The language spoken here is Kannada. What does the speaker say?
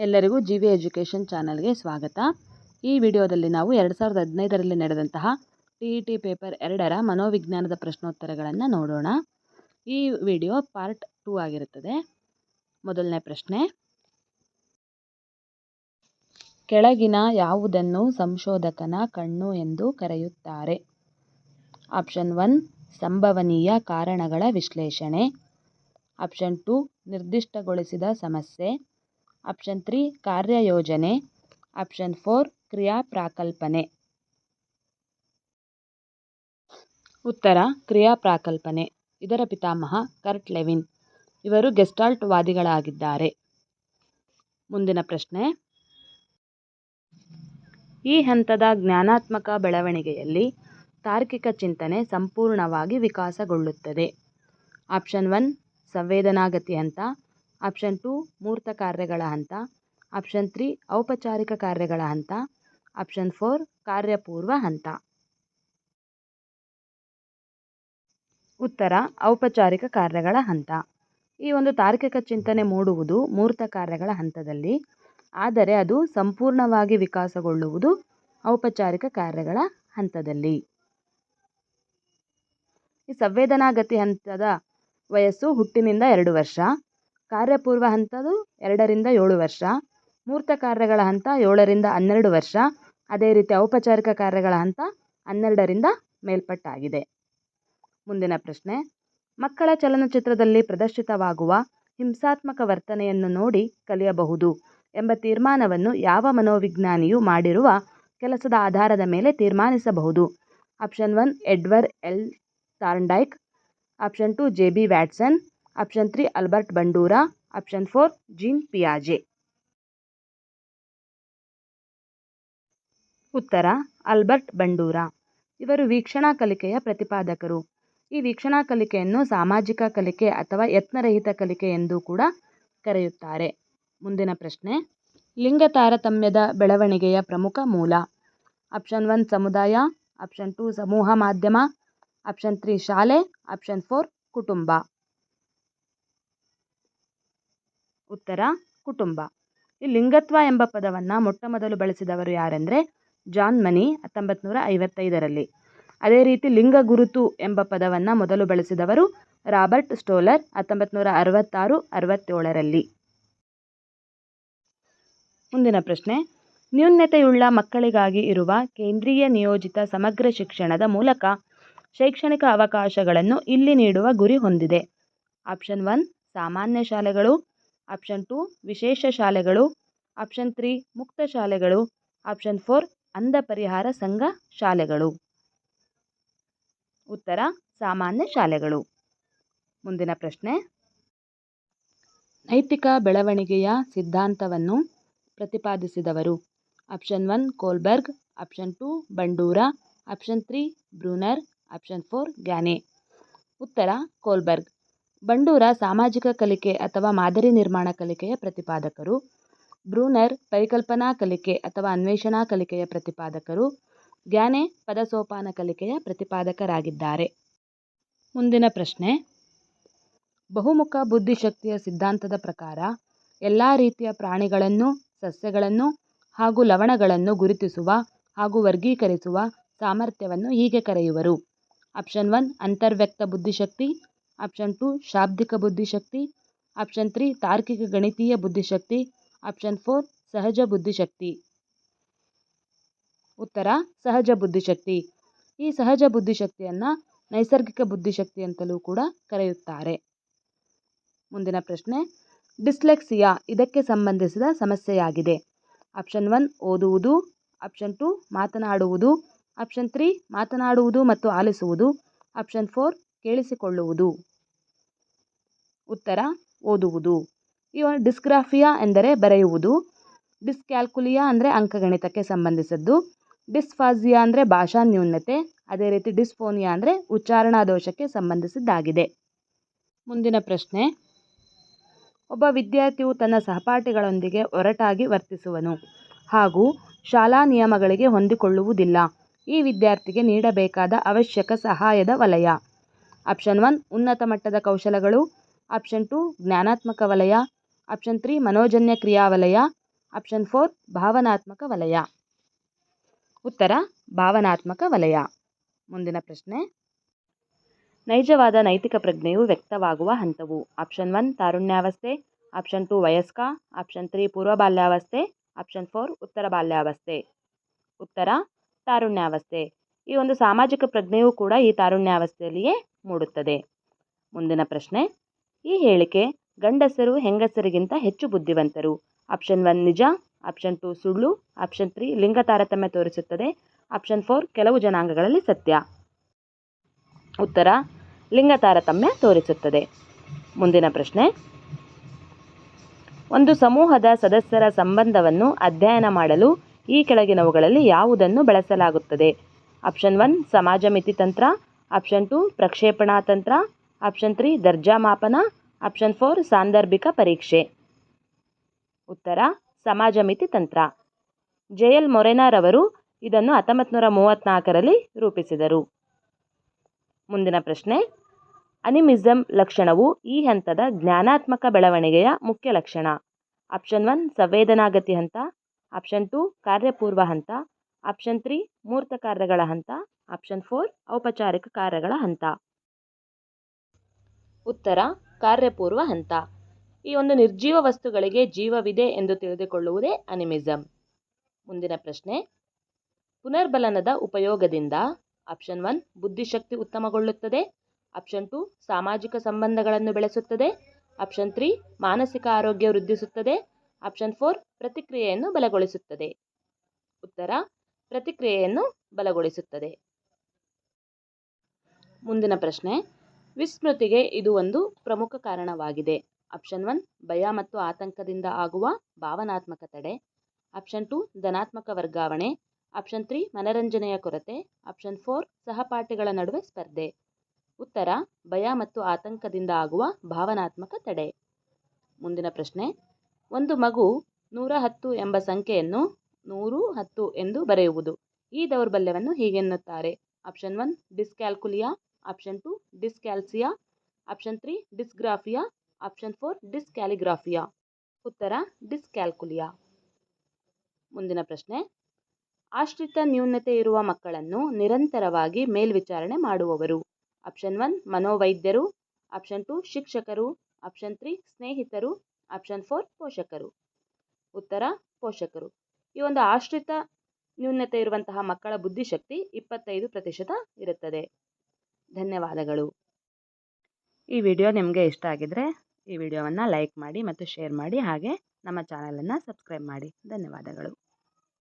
ಎಲ್ಲರಿಗೂ ಜಿ ವಿ ಎಜುಕೇಷನ್ ಚಾನಲ್ಗೆ ಸ್ವಾಗತ. ಈ ವಿಡಿಯೋದಲ್ಲಿ ನಾವು ಎರಡು ಸಾವಿರದ ಹದಿನೈದರಲ್ಲಿ ನಡೆದಂತಹ ಟಿ ಇ ಟಿ ಪೇಪರ್ ಎರಡರ ಮನೋವಿಜ್ಞಾನದ ಪ್ರಶ್ನೋತ್ತರಗಳನ್ನು ನೋಡೋಣ. ಈ ವಿಡಿಯೋ ಪಾರ್ಟ್ ಟೂ ಆಗಿರುತ್ತದೆ. ಮೊದಲನೇ ಪ್ರಶ್ನೆ. ಕೆಳಗಿನ ಯಾವುದನ್ನು ಸಂಶೋಧಕನ ಕಣ್ಣು ಎಂದು ಕರೆಯುತ್ತಾರೆ? ಆಪ್ಷನ್ ಒನ್, ಸಂಭವನೀಯ ಕಾರಣಗಳ ವಿಶ್ಲೇಷಣೆ. ಆಪ್ಷನ್ ಟು, ನಿರ್ದಿಷ್ಟಗೊಳಿಸಿದ ಸಮಸ್ಯೆ. ಆಪ್ಷನ್ ತ್ರೀ ಕಾರ್ಯಯೋಜನೆ ಆಪ್ಷನ್ ಫೋರ್ ಕ್ರಿಯಾ ಪ್ರಾಕಲ್ಪನೆ ಉತ್ತರ ಕ್ರಿಯಾ ಪ್ರಾಕಲ್ಪನೆ ಇದರ ಪಿತಾಮಹ ಕರ್ಟ್ ಲೆವಿನ್ ಇವರು ಗೆಸ್ಟಾಲ್ಟ್ ವಾದಿಗಳಾಗಿದ್ದಾರೆ ಮುಂದಿನ ಪ್ರಶ್ನೆ ಈ ಹಂತದ ಜ್ಞಾನಾತ್ಮಕ ಬೆಳವಣಿಗೆಯಲ್ಲಿ ತಾರ್ಕಿಕ ಚಿಂತನೆ ಸಂಪೂರ್ಣವಾಗಿ ವಿಕಾಸಗೊಳ್ಳುತ್ತದೆ. ಆಪ್ಷನ್ ಒನ್ ಸಂವೇದನಾಗತಿ ಹಂತ. ಆಪ್ಷನ್ ಟು ಮೂರ್ತ ಕಾರ್ಯಗಳ ಹಂತ. ಆಪ್ಷನ್ ತ್ರೀ ಔಪಚಾರಿಕ ಕಾರ್ಯಗಳ ಹಂತ. ಆಪ್ಷನ್ ಫೋರ್ ಕಾರ್ಯಪೂರ್ವ ಹಂತ. ಉತ್ತರ, ಔಪಚಾರಿಕ ಕಾರ್ಯಗಳ ಹಂತ. ಈ ಒಂದು ತಾರ್ಕಿಕ ಚಿಂತನೆ ಮೂಡುವುದು ಮೂರ್ತ ಕಾರ್ಯಗಳ ಹಂತದಲ್ಲಿ. ಆದರೆ ಅದು ಸಂಪೂರ್ಣವಾಗಿ ವಿಕಾಸಗೊಳ್ಳುವುದು ಔಪಚಾರಿಕ ಕಾರ್ಯಗಳ ಹಂತದಲ್ಲಿ. ಈ ಸಂವೇದನಾಗತಿ ಹಂತದ ವಯಸ್ಸು ಹುಟ್ಟಿನಿಂದ ಎರಡು ವರ್ಷ. ಕಾರ್ಯಪೂರ್ವ ಹಂತದು ಎರಡರಿಂದ ಏಳು ವರ್ಷ, ಮೂರ್ತ ಕಾರ್ಯಗಳ ಹಂತ ಏಳರಿಂದ ಹನ್ನೆರಡು ವರ್ಷ, ಅದೇ ರೀತಿ ಔಪಚಾರಿಕ ಕಾರ್ಯಗಳ ಹಂತ ಹನ್ನೆರಡರಿಂದ ಮೇಲ್ಪಟ್ಟಾಗಿದೆ. ಮುಂದಿನ ಪ್ರಶ್ನೆ, ಮಕ್ಕಳ ಚಲನಚಿತ್ರದಲ್ಲಿ ಪ್ರದರ್ಶಿತವಾಗುವ ಹಿಂಸಾತ್ಮಕ ವರ್ತನೆಯನ್ನು ನೋಡಿ ಕಲಿಯಬಹುದು ಎಂಬ ತೀರ್ಮಾನವನ್ನು ಯಾವ ಮನೋವಿಜ್ಞಾನಿಯು ಮಾಡಿರುವ ಕೆಲಸದ ಆಧಾರದ ಮೇಲೆ ತೀರ್ಮಾನಿಸಬಹುದು? Option one Edward L. Thorndike option two, J B Watson. Option three Albert Bandura option four Jean ಪಿಯಾಜೆ ಉತ್ತರ ಅಲ್ಬರ್ಟ್ ಬಂಡೂರಾ ಇವರು ವೀಕ್ಷಣಾ ಕಲಿಕೆಯ ಪ್ರತಿಪಾದಕರು. ಈ ವೀಕ್ಷಣಾ ಕಲಿಕೆಯನ್ನು ಸಾಮಾಜಿಕ ಕಲಿಕೆ ಅಥವಾ ಯತ್ನರಹಿತ ಕಲಿಕೆ ಎಂದು ಕೂಡ ಕರೆಯುತ್ತಾರೆ. ಮುಂದಿನ ಪ್ರಶ್ನೆ, ಲಿಂಗ ತಾರತಮ್ಯದ ಬೆಳವಣಿಗೆಯ ಪ್ರಮುಖ ಮೂಲ. ಆಪ್ಷನ್ ಒನ್ ಸಮುದಾಯ. ಆಪ್ಷನ್ ಟು ಸಮೂಹ ಮಾಧ್ಯಮ. ಆಪ್ಷನ್ ತ್ರೀ ಶಾಲೆ. ಆಪ್ಷನ್ ಫೋರ್ ಕುಟುಂಬ. ಉತ್ತರ, ಕುಟುಂಬ. ಈ ಲಿಂಗತ್ವ ಎಂಬ ಪದವನ್ನು ಮೊಟ್ಟ ಮೊದಲು ಬಳಸಿದವರು ಯಾರೆಂದರೆ ಜಾನ್ ಮನಿ ಹತ್ತೊಂಬತ್ತು ನೂರ ಐವತ್ತೈದರಲ್ಲಿ. ಅದೇ ರೀತಿ ಲಿಂಗ ಗುರುತು ಎಂಬ ಪದವನ್ನು ಮೊದಲು ಬಳಸಿದವರು ರಾಬರ್ಟ್ ಸ್ಟೋಲರ್ ಹತ್ತೊಂಬತ್ತು ನೂರ ಅರವತ್ತಾರು, ಅರವತ್ತೇಳರಲ್ಲಿ. ಮುಂದಿನ ಪ್ರಶ್ನೆ ನ್ಯೂನ್ಯತೆಯುಳ್ಳ ಮಕ್ಕಳಿಗಾಗಿ ಇರುವ ಕೇಂದ್ರೀಯ ನಿಯೋಜಿತ ಸಮಗ್ರ ಶಿಕ್ಷಣದ ಮೂಲಕ ಶೈಕ್ಷಣಿಕ ಅವಕಾಶಗಳನ್ನು ಇಲ್ಲಿ ನೀಡುವ ಗುರಿ ಹೊಂದಿದೆ. ಆಪ್ಷನ್ ಒನ್, ಸಾಮಾನ್ಯ ಶಾಲೆಗಳು. ಆಪ್ಷನ್ ಟು ವಿಶೇಷ ಶಾಲೆಗಳು. ಆಪ್ಷನ್ ತ್ರೀ ಮುಕ್ತ ಶಾಲೆಗಳು. ಆಪ್ಷನ್ ಫೋರ್ ಅಂಧ ಪರಿಹಾರ ಸಂಘ ಶಾಲೆಗಳು. ಉತ್ತರ, ಸಾಮಾನ್ಯ ಶಾಲೆಗಳು. ಮುಂದಿನ ಪ್ರಶ್ನೆ. ನೈತಿಕ ಬೆಳವಣಿಗೆಯ ಸಿದ್ಧಾಂತವನ್ನು ಪ್ರತಿಪಾದಿಸಿದವರು. Option one Kohlberg option two Bandura option three Bruner option four Gagne ಉತ್ತರ ಕೋಲ್ಬರ್ಗ್ ಬಂಡೂರ ಸಾಮಾಜಿಕ ಕಲಿಕೆ ಅಥವಾ ಮಾದರಿ ನಿರ್ಮಾಣ ಕಲಿಕೆಯ ಪ್ರತಿಪಾದಕರು. ಬ್ರೂನರ್ ಪರಿಕಲ್ಪನಾ ಕಲಿಕೆ ಅಥವಾ ಅನ್ವೇಷಣಾ ಕಲಿಕೆಯ ಪ್ರತಿಪಾದಕರು. ಗ್ಯಾನೆ ಪದಸೋಪಾನ ಕಲಿಕೆಯ ಪ್ರತಿಪಾದಕರಾಗಿದ್ದಾರೆ. ಮುಂದಿನ ಪ್ರಶ್ನೆ. ಬಹುಮುಖ ಬುದ್ಧಿಶಕ್ತಿಯ ಸಿದ್ಧಾಂತದ ಪ್ರಕಾರ ಎಲ್ಲ ರೀತಿಯ ಪ್ರಾಣಿಗಳನ್ನು, ಸಸ್ಯಗಳನ್ನು ಹಾಗೂ ಲವಣಗಳನ್ನು ಗುರುತಿಸುವ ಹಾಗೂ ವರ್ಗೀಕರಿಸುವ ಸಾಮರ್ಥ್ಯವನ್ನು ಹೀಗೆ ಕರೆಯುವರು. ಆಪ್ಷನ್ ಒನ್, ಅಂತರ್ವ್ಯಕ್ತ ಬುದ್ಧಿಶಕ್ತಿ. ಆಪ್ಷನ್ ಟು ಶಾಬ್ದಿಕ ಬುದ್ಧಿಶಕ್ತಿ, ಆಪ್ಷನ್ ತ್ರೀ ತಾರ್ಕಿಕ ಗಣಿತೀಯ ಬುದ್ಧಿಶಕ್ತಿ, ಆಪ್ಷನ್ ಫೋರ್ ಸಹಜ ಬುದ್ಧಿಶಕ್ತಿ. ಉತ್ತರ, ಸಹಜ ಬುದ್ಧಿಶಕ್ತಿ. ಈ ಸಹಜ ಬುದ್ಧಿಶಕ್ತಿಯನ್ನು ನೈಸರ್ಗಿಕ ಬುದ್ಧಿಶಕ್ತಿ ಅಂತಲೂ ಕೂಡ ಕರೆಯುತ್ತಾರೆ. ಮುಂದಿನ ಪ್ರಶ್ನೆ, ಡಿಸ್ಲೆಕ್ಸಿಯಾ ಇದಕ್ಕೆ ಸಂಬಂಧಿಸಿದ ಸಮಸ್ಯೆಯಾಗಿದೆ. ಆಪ್ಷನ್ ಒನ್, ಓದುವುದು. ಆಪ್ಷನ್ ಟು, ಮಾತನಾಡುವುದು. ಆಪ್ಷನ್ ತ್ರೀ, ಮಾತನಾಡುವುದು ಮತ್ತು ಆಲಿಸುವುದು. ಆಪ್ಷನ್ ಫೋರ್, ಕೇಳಿಸಿಕೊಳ್ಳುವುದು. ಉತ್ತರ ಓದುವುದು. ಒಂದು ಡಿಸ್ಗ್ರಾಫಿಯಾ ಎಂದರೆ ಬರೆಯುವುದು. ಡಿಸ್ಕ್ಯಾಲ್ಕುಲಿಯಾ ಅಂದರೆ ಅಂಕಗಣಿತಕ್ಕೆ ಸಂಬಂಧಿಸಿದ್ದು. ಡಿಸ್ಫಾಸಿಯಾ ಅಂದರೆ ಭಾಷಾ ನ್ಯೂನತೆ. ಅದೇ ರೀತಿ ಡಿಸ್ಫೋನಿಯಾ ಅಂದರೆ ಉಚ್ಚಾರಣಾ ದೋಷಕ್ಕೆ ಸಂಬಂಧಿಸಿದ್ದಾಗಿದೆ. ಮುಂದಿನ ಪ್ರಶ್ನೆ. ಒಬ್ಬ ವಿದ್ಯಾರ್ಥಿಯು ತನ್ನ ಸಹಪಾಠಿಗಳೊಂದಿಗೆ ಒರಟಾಗಿ ವರ್ತಿಸುವನು ಹಾಗೂ ಶಾಲಾ ನಿಯಮಗಳಿಗೆ ಹೊಂದಿಕೊಳ್ಳುವುದಿಲ್ಲ. ಈ ವಿದ್ಯಾರ್ಥಿಗೆ ನೀಡಬೇಕಾದ ಅವಶ್ಯಕ ಸಹಾಯದ ವಲಯ. ಆಪ್ಷನ್ ಒನ್, ಉನ್ನತ ಮಟ್ಟದ ಕೌಶಲಗಳು. ಆಪ್ಷನ್ ಟು ಜ್ಞಾನಾತ್ಮಕ ವಲಯ. ಆಪ್ಷನ್ ತ್ರೀ ಮನೋಜನ್ಯ ಕ್ರಿಯಾವಲಯ. ಆಪ್ಷನ್ ಫೋರ್ ಭಾವನಾತ್ಮಕ ವಲಯ. ಉತ್ತರ, ಭಾವನಾತ್ಮಕ ವಲಯ. ಮುಂದಿನ ಪ್ರಶ್ನೆ. ನೈಜವಾದ ನೈತಿಕ ಪ್ರಜ್ಞೆಯು ವ್ಯಕ್ತವಾಗುವ ಹಂತವು. ಆಪ್ಷನ್ ಒನ್ ತಾರುಣ್ಯಾವಸ್ಥೆ. ಆಪ್ಷನ್ ಟು ವಯಸ್ಕ. ಆಪ್ಷನ್ ತ್ರೀ ಪೂರ್ವ ಬಾಲ್ಯಾವಸ್ಥೆ ಆಪ್ಷನ್ ಫೋರ್ ಉತ್ತರ ಬಾಲ್ಯಾವಸ್ಥೆ ಉತ್ತರ, ತಾರುಣ್ಯಾವಸ್ಥೆ. ಈ ಒಂದು ಸಾಮಾಜಿಕ ಪ್ರಜ್ಞೆಯೂ ಕೂಡ ಈ ತಾರುಣ್ಯಾವಸ್ಥೆಯಲ್ಲಿಯೇ ಮೂಡುತ್ತದೆ. ಮುಂದಿನ ಪ್ರಶ್ನೆ. ಈ ಹೇಳಿಕೆ ಗಂಡಸರು ಹೆಂಗಸರಿಗಿಂತ ಹೆಚ್ಚು ಬುದ್ಧಿವಂತರು. ಆಪ್ಷನ್ ಒನ್ ನಿಜ, ಆಪ್ಷನ್ ಟು ಸುಳ್ಳು, ಆಪ್ಷನ್ ತ್ರೀ ಲಿಂಗ ತಾರತಮ್ಯ ತೋರಿಸುತ್ತದೆ, ಆಪ್ಷನ್ ಫೋರ್ ಕೆಲವು ಜನಾಂಗಗಳಲ್ಲಿ ಸತ್ಯ. ಉತ್ತರ, ಲಿಂಗ ತಾರತಮ್ಯ ತೋರಿಸುತ್ತದೆ. ಮುಂದಿನ ಪ್ರಶ್ನೆ. ಒಂದು ಸಮೂಹದ ಸದಸ್ಯರ ಸಂಬಂಧವನ್ನು ಅಧ್ಯಯನ ಮಾಡಲು ಈ ಕೆಳಗಿನವುಗಳಲ್ಲಿ ಯಾವುದನ್ನು ಬಳಸಲಾಗುತ್ತದೆ? ಆಪ್ಷನ್ ಒನ್, ಸಮಾಜ ಮಿತಿ ತಂತ್ರ, ಆಪ್ಷನ್ ಟು, ಪ್ರಕ್ಷೇಪಣಾ ತಂತ್ರ ಆಪ್ಷನ್ ತ್ರೀ, ದರ್ಜಾ ಮಾಪನ. ಆಪ್ಷನ್ ಫೋರ್, ಸಾಂದರ್ಭಿಕ ಪರೀಕ್ಷೆ. ಉತ್ತರ, ಸಮಾಜ ಮಿತಿ ತಂತ್ರ. ಜೆ ಎಲ್ ಮೊರೆನಾರವರು ಇದನ್ನು ಹತ್ತೊಂಬತ್ತು ನೂರ ರೂಪಿಸಿದರು. ಮುಂದಿನ ಪ್ರಶ್ನೆ ಅನಿಮಿಸಮ್ ಲಕ್ಷಣವು ಈ ಹಂತದ ಜ್ಞಾನಾತ್ಮಕ ಬೆಳವಣಿಗೆಯ ಮುಖ್ಯ ಲಕ್ಷಣ. ಆಪ್ಷನ್ ಒನ್, ಸಂವೇದನಾಗತಿ ಹಂತ. ಆಪ್ಷನ್ ಟು, ಕಾರ್ಯಪೂರ್ವ ಹಂತ. ಆಪ್ಷನ್ ತ್ರೀ ಮೂರ್ತ ಕಾರ್ಯಗಳ ಹಂತ. ಆಪ್ಷನ್ ಫೋರ್, ಔಪಚಾರಿಕ ಕಾರ್ಯಗಳ ಹಂತ. ಉತ್ತರ, ಕಾರ್ಯಪೂರ್ವ ಹಂತ. ಈ ಒಂದು ನಿರ್ಜೀವ ವಸ್ತುಗಳಿಗೆ ಜೀವವಿದೆ ಎಂದು ತಿಳಿದುಕೊಳ್ಳುವುದೇ ಅನಿಮಿಸಮ್ ಮುಂದಿನ ಪ್ರಶ್ನೆ. ಪುನರ್ಬಲನದ ಉಪಯೋಗದಿಂದ ಆಪ್ಷನ್ ಒನ್, ಬುದ್ಧಿಶಕ್ತಿ ಉತ್ತಮಗೊಳ್ಳುತ್ತದೆ. ಆಪ್ಷನ್ ಟು, ಸಾಮಾಜಿಕ ಸಂಬಂಧಗಳನ್ನು ಬೆಳೆಸುತ್ತದೆ. ಆಪ್ಷನ್ ತ್ರೀ, ಮಾನಸಿಕ ಆರೋಗ್ಯ ವೃದ್ಧಿಸುತ್ತದೆ. ಆಪ್ಷನ್ ಫೋರ್, ಪ್ರತಿಕ್ರಿಯೆಯನ್ನು ಬಲಗೊಳಿಸುತ್ತದೆ. ಉತ್ತರ, ಪ್ರತಿಕ್ರಿಯೆಯನ್ನು ಬಲಗೊಳಿಸುತ್ತದೆ. ಮುಂದಿನ ಪ್ರಶ್ನೆ. ವಿಸ್ಮೃತಿಗೆ ಇದು ಒಂದು ಪ್ರಮುಖ ಕಾರಣವಾಗಿದೆ. ಆಪ್ಷನ್ ಒನ್, ಭಯ ಮತ್ತು ಆತಂಕದಿಂದ ಆಗುವ ಭಾವನಾತ್ಮಕ ತಡೆ. ಆಪ್ಷನ್ ಟು, ಧನಾತ್ಮಕ ವರ್ಗಾವಣೆ. ಆಪ್ಷನ್ ತ್ರೀ, ಮನರಂಜನೆಯ ಕೊರತೆ. ಆಪ್ಷನ್ ಫೋರ್, ಸಹಪಾಠಿಗಳ ನಡುವೆ ಸ್ಪರ್ಧೆ. ಉತ್ತರ, ಭಯ ಮತ್ತು ಆತಂಕದಿಂದ ಆಗುವ ಭಾವನಾತ್ಮಕ ತಡೆ. ಮುಂದಿನ ಪ್ರಶ್ನೆ, ಒಂದು ಮಗು ನೂರ ಹತ್ತು ಎಂಬ ಸಂಖ್ಯೆಯನ್ನು ನೂರು ಹತ್ತು ಎಂದು ಬರೆಯುವುದು. ಈ ದೌರ್ಬಲ್ಯವನ್ನು ಹೀಗೆನ್ನುತ್ತಾರೆ. Option one, dyscalculia. Option two dyscalcia option three dysgraphia option four dyscalligraphia ಉತ್ತರ ಡಿಸ್ಕ್ಯಾಲ್ಕುಲಿಯಾ ಮುಂದಿನ ಪ್ರಶ್ನೆ. ಆಶ್ರಿತ ನ್ಯೂನತೆ ಇರುವ ಮಕ್ಕಳನ್ನು ನಿರಂತರವಾಗಿ ಮೇಲ್ವಿಚಾರಣೆ ಮಾಡುವವರು. ಆಪ್ಷನ್ ಒನ್ ಮನೋವೈದ್ಯರು. ಆಪ್ಷನ್ ಟು ಶಿಕ್ಷಕರು. ಆಪ್ಷನ್ ತ್ರೀ ಸ್ನೇಹಿತರು. ಆಪ್ಷನ್ ಫೋರ್ ಪೋಷಕರು. ಉತ್ತರ, ಪೋಷಕರು. ಈ ಒಂದು ಆಶ್ರಿತ ನ್ಯೂನತೆ ಇರುವಂತಹ ಮಕ್ಕಳ ಬುದ್ಧಿಶಕ್ತಿ ಇಪ್ಪತ್ತೈದು ಪ್ರತಿಶತ ಇರುತ್ತದೆ. ಧನ್ಯವಾದಗಳು. ಈ ವಿಡಿಯೋ ನಿಮಗೆ ಇಷ್ಟ ಆಗಿದ್ದರೆ ಈ ವಿಡಿಯೋವನ್ನು ಲೈಕ್ ಮಾಡಿ ಮತ್ತು ಶೇರ್ ಮಾಡಿ ಹಾಗೆ ನಮ್ಮ ಚಾನಲನ್ನು ಸಬ್ಸ್ಕ್ರೈಬ್ ಮಾಡಿ. ಧನ್ಯವಾದಗಳು.